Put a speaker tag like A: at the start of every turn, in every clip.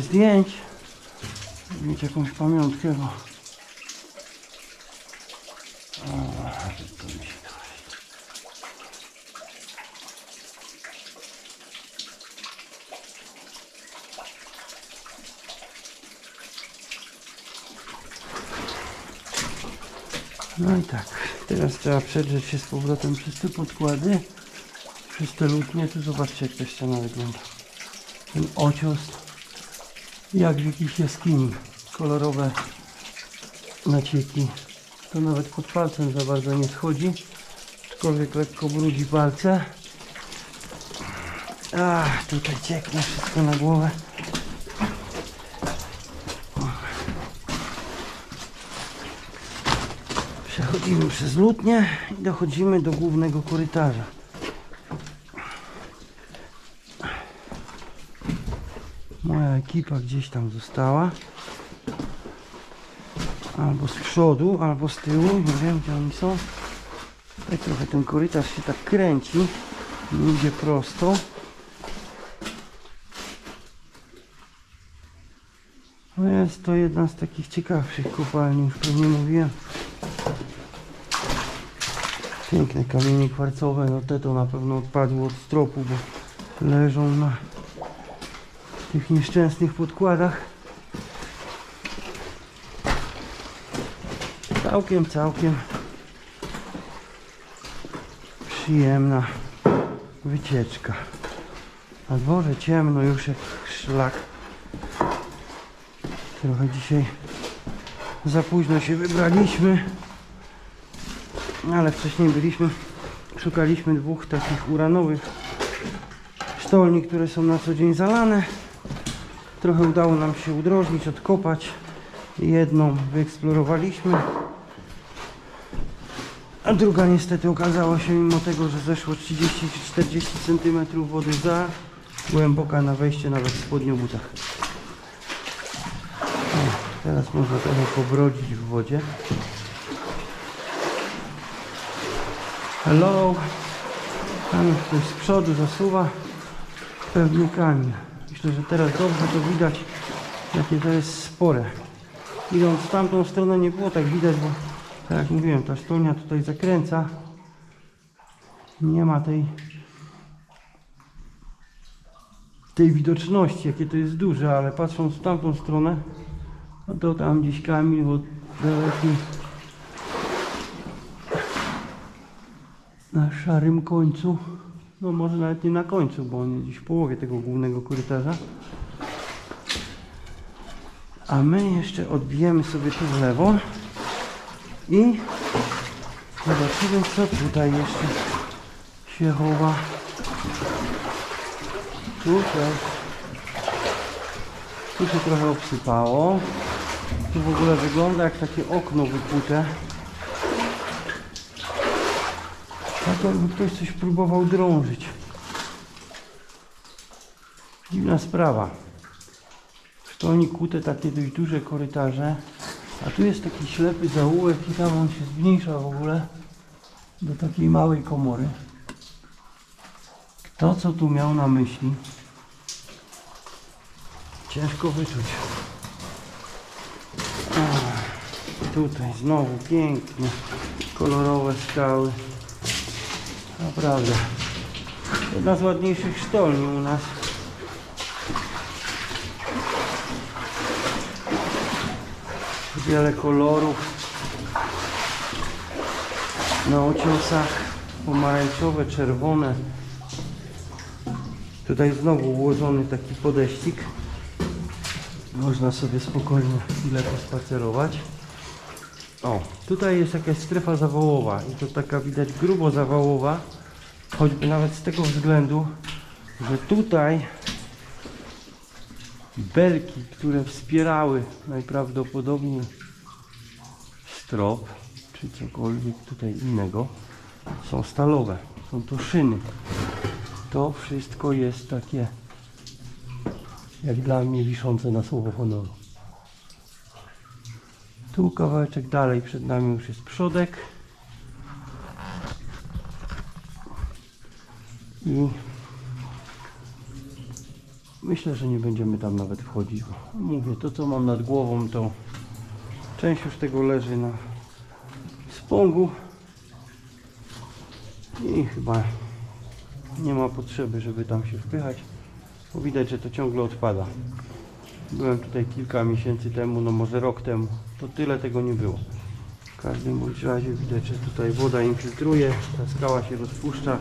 A: zdjęć. Mieć jakąś pamiątkę, bo... No i tak, teraz trzeba przedrzeć się z powrotem przez te podkłady, przez te lutnie, tu zobaczcie jak ta ściana wygląda. Ten ocios, jak w jakiejś jaskini, kolorowe nacieki. To nawet pod palcem za bardzo nie schodzi, aczkolwiek lekko brudzi palce. Ach, tutaj cieknie wszystko na głowę. Przechodzimy przez lutnię i dochodzimy do głównego korytarza. Moja ekipa gdzieś tam została. Albo z przodu, albo z tyłu. Nie wiem gdzie oni są. Tak trochę ten korytarz się tak kręci. Nie idzie prosto. No jest to jedna z takich ciekawszych kopalni, już pewnie mówiłem. Piękne kamienie kwarcowe, no te to na pewno odpadły od stropu, bo leżą na tych nieszczęsnych podkładach. Całkiem, całkiem przyjemna wycieczka. Na dworze ciemno już jak szlak. Trochę dzisiaj za późno się wybraliśmy. Ale wcześniej byliśmy, szukaliśmy dwóch takich uranowych sztolni, które są na co dzień zalane. Trochę udało nam się udrożnić, odkopać. Jedną wyeksplorowaliśmy. A druga niestety okazała się, mimo tego, że zeszło 30 czy 40 cm wody za głęboka na wejście nawet w spodniobutach. O, Teraz można trochę pobrodzić w wodzie. Hello. Tam ktoś z przodu zasuwa pewnikami. Myślę, że teraz dobrze to widać, jakie to jest spore. Idąc w tamtą stronę nie było tak widać, bo tak jak mówiłem, ta sztolnia tutaj zakręca. Nie ma tej tej widoczności, jakie to jest duże, ale patrząc w tamtą stronę, no to tam gdzieś Kamil daleki na szarym końcu, no może nawet nie na końcu, bo on jest gdzieś w połowie tego głównego korytarza. A my jeszcze odbijemy sobie tu w lewo i zobaczymy co tutaj jeszcze się chowa. Tutaj. Tu się trochę obsypało. Tu w ogóle wygląda jak takie okno wypute. Jakby ktoś coś próbował drążyć. Dziwna sprawa. Sztolni kute takie dość duże korytarze. A tu jest taki ślepy zaułek i tam on się zmniejsza w ogóle do takiej małej komory. Kto co tu miał na myśli? Ciężko wyczuć. Ach, tutaj znowu piękne, kolorowe skały. Naprawdę. Jedna z ładniejszych sztolni u nas. Wiele kolorów. Na ociosach pomarańczowe, czerwone. Tutaj znowu ułożony taki podeścik. Można sobie spokojnie chwilę pospacerować. O, tutaj jest jakaś strefa zawałowa i to taka widać grubo zawałowa, choćby nawet z tego względu, że tutaj belki, które wspierały najprawdopodobniej strop, czy cokolwiek tutaj innego, są stalowe. Są to szyny. To wszystko jest takie, jak dla mnie, wiszące na słowo honoru. Tu kawałeczek dalej przed nami już jest przodek. I Myślę, że nie będziemy tam nawet wchodzić, mówię, to co mam nad głową, to część już tego leży na spągu i chyba nie ma potrzeby, żeby tam się wpychać, bo widać, że to ciągle odpada. Byłem tutaj kilka miesięcy temu, no może rok temu, to tyle tego nie było. W każdym bądź razie widać, że tutaj woda infiltruje, ta skała się rozpuszcza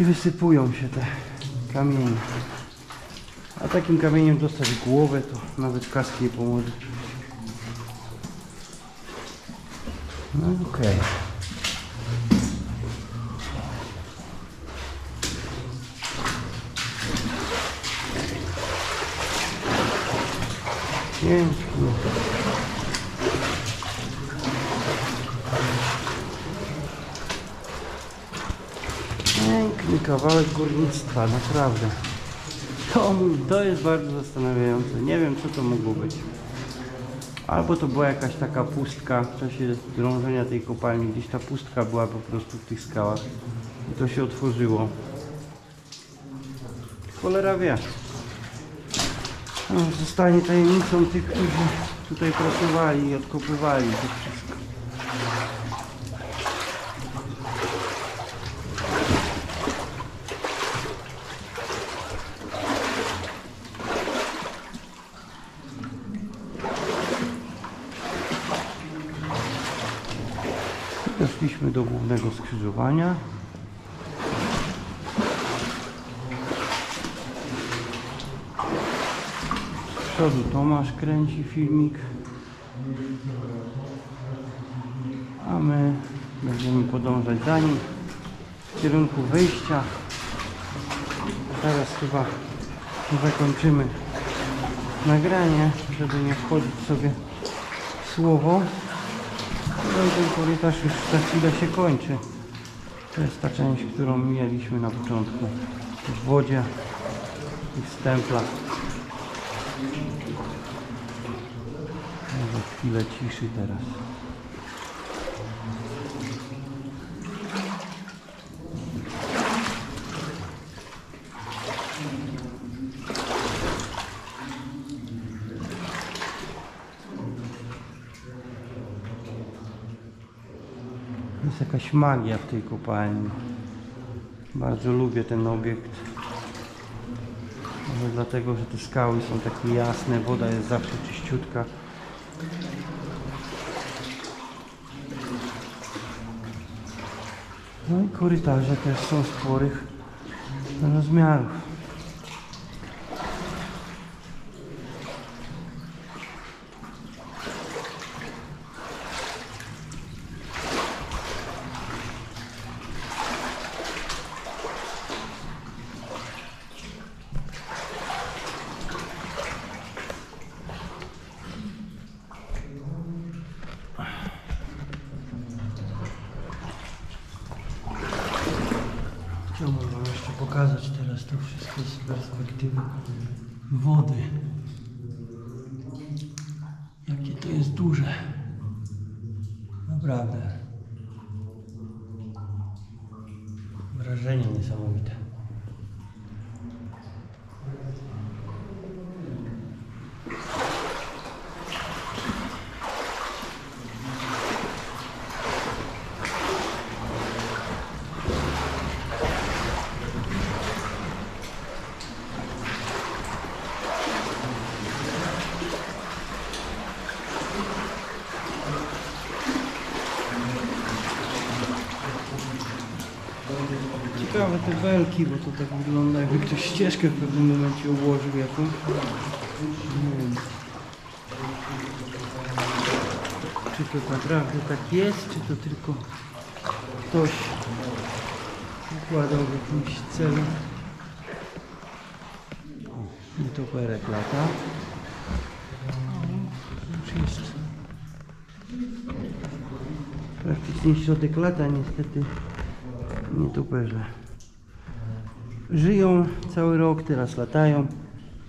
A: i wysypują się te kamienie. A takim kamieniem dostać głowę, to nawet kaski nie pomoże. No okej. Pięknie. Piękny kawałek górnictwa, naprawdę. To, to jest bardzo zastanawiające. Nie wiem, co to mogło być. Albo to była jakaś taka pustka w czasie drążenia tej kopalni. Gdzieś ta pustka była po prostu w tych skałach. I to się otworzyło. Cholera wie. Zostanie tajemnicą tych, którzy tutaj pracowali i odkopywali to wszystko. Doszliśmy do głównego skrzyżowania. Z przodu Tomasz kręci filmik. A my będziemy podążać za nim w kierunku wyjścia. Teraz chyba zakończymy nagranie, żeby nie wchodzić sobie w słowo. No i ten korytarz już za chwilę się kończy. To jest ta część, którą mieliśmy na początku. W wodzie i w stemplach. Może chwilę ciszy teraz. Jest jakaś magia w tej kopalni. Bardzo lubię ten obiekt. Może dlatego, że te skały są takie jasne, woda jest zawsze czyściutka. No i korytarze też są sporych rozmiarów. Chciałbym Wam jeszcze pokazać teraz to wszystko z perspektywy wody. Jakie to jest duże. Naprawdę. Wrażenie niesamowite. Ciekawe te belki, bo to tak wygląda jakby ktoś ścieżkę w pewnym momencie ułożył jakąś. Nie wiem. Czy to naprawdę tak jest, czy to tylko ktoś układał w jakimś celu. Nietoperek lata. Już jest praktycznie środek lata niestety nietoperze żyją cały rok, teraz latają,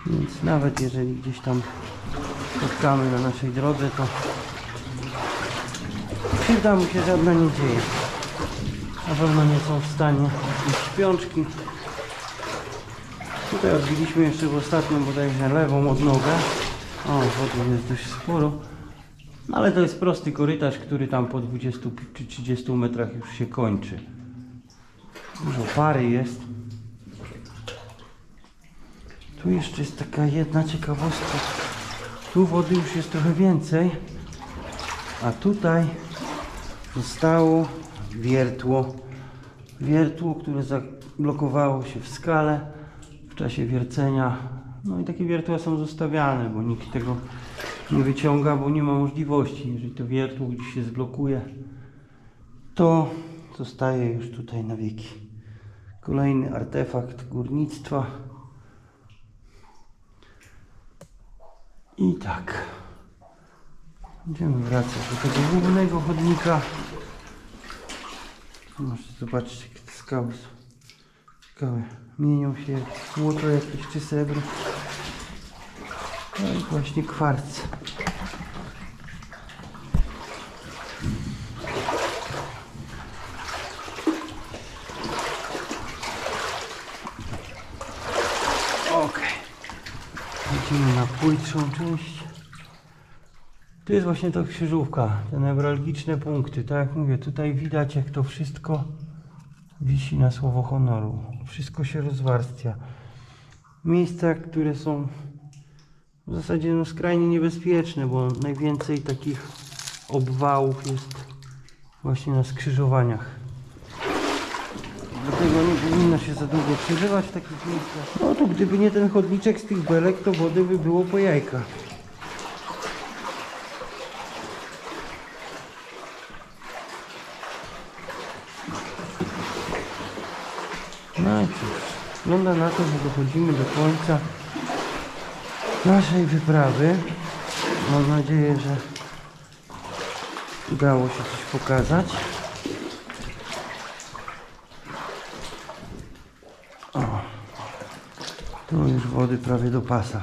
A: więc nawet jeżeli gdzieś tam spotkamy na naszej drodze, to krzywda mu się żadna nie dzieje. Na pewno nie są w stanie jakieś śpiączki Tutaj odbiliśmy jeszcze w ostatnim bodajże lewą odnogę. O, wody jest dość sporo. No ale to jest prosty korytarz, który tam po 20 czy 30 metrach już się kończy. Dużo pary jest. Tu jeszcze jest taka jedna ciekawostka. Tu wody już jest trochę więcej, a tutaj zostało wiertło. Wiertło, które zablokowało się w skale w czasie wiercenia. No i takie wiertła są zostawiane, bo nikt tego nie wyciąga, bo nie ma możliwości. Jeżeli to wiertło gdzieś się zblokuje, to zostaje już tutaj na wieki. Kolejny artefakt górnictwa. I tak. Będziemy wracać do tego głównego chodnika. Możecie zobaczyć, jakie te skały są. Mienią się jak złoto jakieś czy srebro. No i właśnie kwarc. Okej. Idziemy na płytszą część. Tu jest właśnie ta krzyżówka, te newralgiczne punkty. Tak jak mówię, tutaj widać jak to wszystko wisi na słowo honoru. Wszystko się rozwarstwia. Miejsca, które są w zasadzie no, skrajnie niebezpieczne, bo najwięcej takich obwałów jest właśnie na skrzyżowaniach. Dlatego nie powinno się za długo przeżywać w takich miejscach. No to gdyby nie ten chodniczek z tych belek, to wody by było po jajka. No i cóż, wygląda na to, że dochodzimy do końca naszej wyprawy. Mam nadzieję, że udało się coś pokazać. Tu już wody prawie do pasa.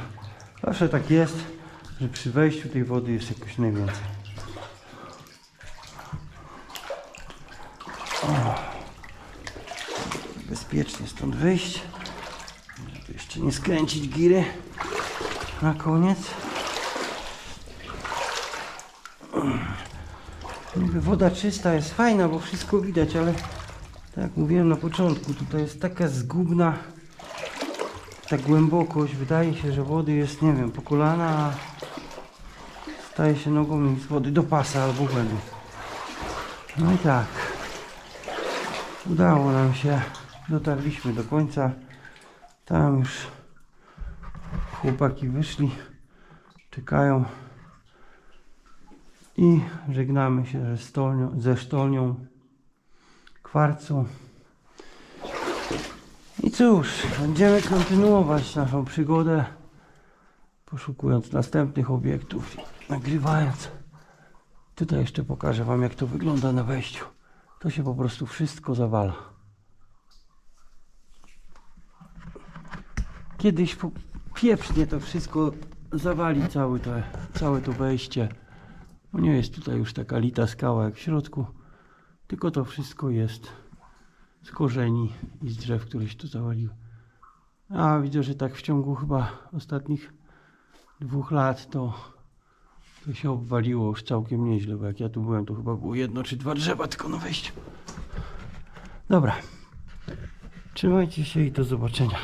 A: Zawsze tak jest, że przy wejściu tej wody jest jakoś najwięcej. Bezpiecznie stąd wyjść. Żeby jeszcze nie skręcić giry na koniec. Woda czysta jest fajna, bo wszystko widać, ale tak jak mówiłem na początku, tutaj jest taka zgubna ta głębokość, wydaje się, że wody jest, nie wiem, po kolana, a staje się nogą z wody do pasa albo głębiej. No i tak. Udało nam się. Dotarliśmy do końca. Tam już chłopaki wyszli. Czekają. I żegnamy się ze sztolnią, ze sztolnią kwarcu. I cóż, będziemy kontynuować naszą przygodę, poszukując następnych obiektów, nagrywając. Tutaj jeszcze pokażę Wam, jak to wygląda na wejściu. To się po prostu wszystko zawala. Kiedyś pieprznie to wszystko zawali całe to, całe to wejście. Bo nie jest tutaj już taka lita skała jak w środku, tylko to wszystko jest z korzeni i z drzew, które się tu zawaliły. A widzę, że tak w ciągu chyba ostatnich dwóch lat to, to się obwaliło już całkiem nieźle, bo jak ja tu byłem, to chyba było jedno czy dwa drzewa tylko na wejściu. Dobra. Trzymajcie się i do zobaczenia.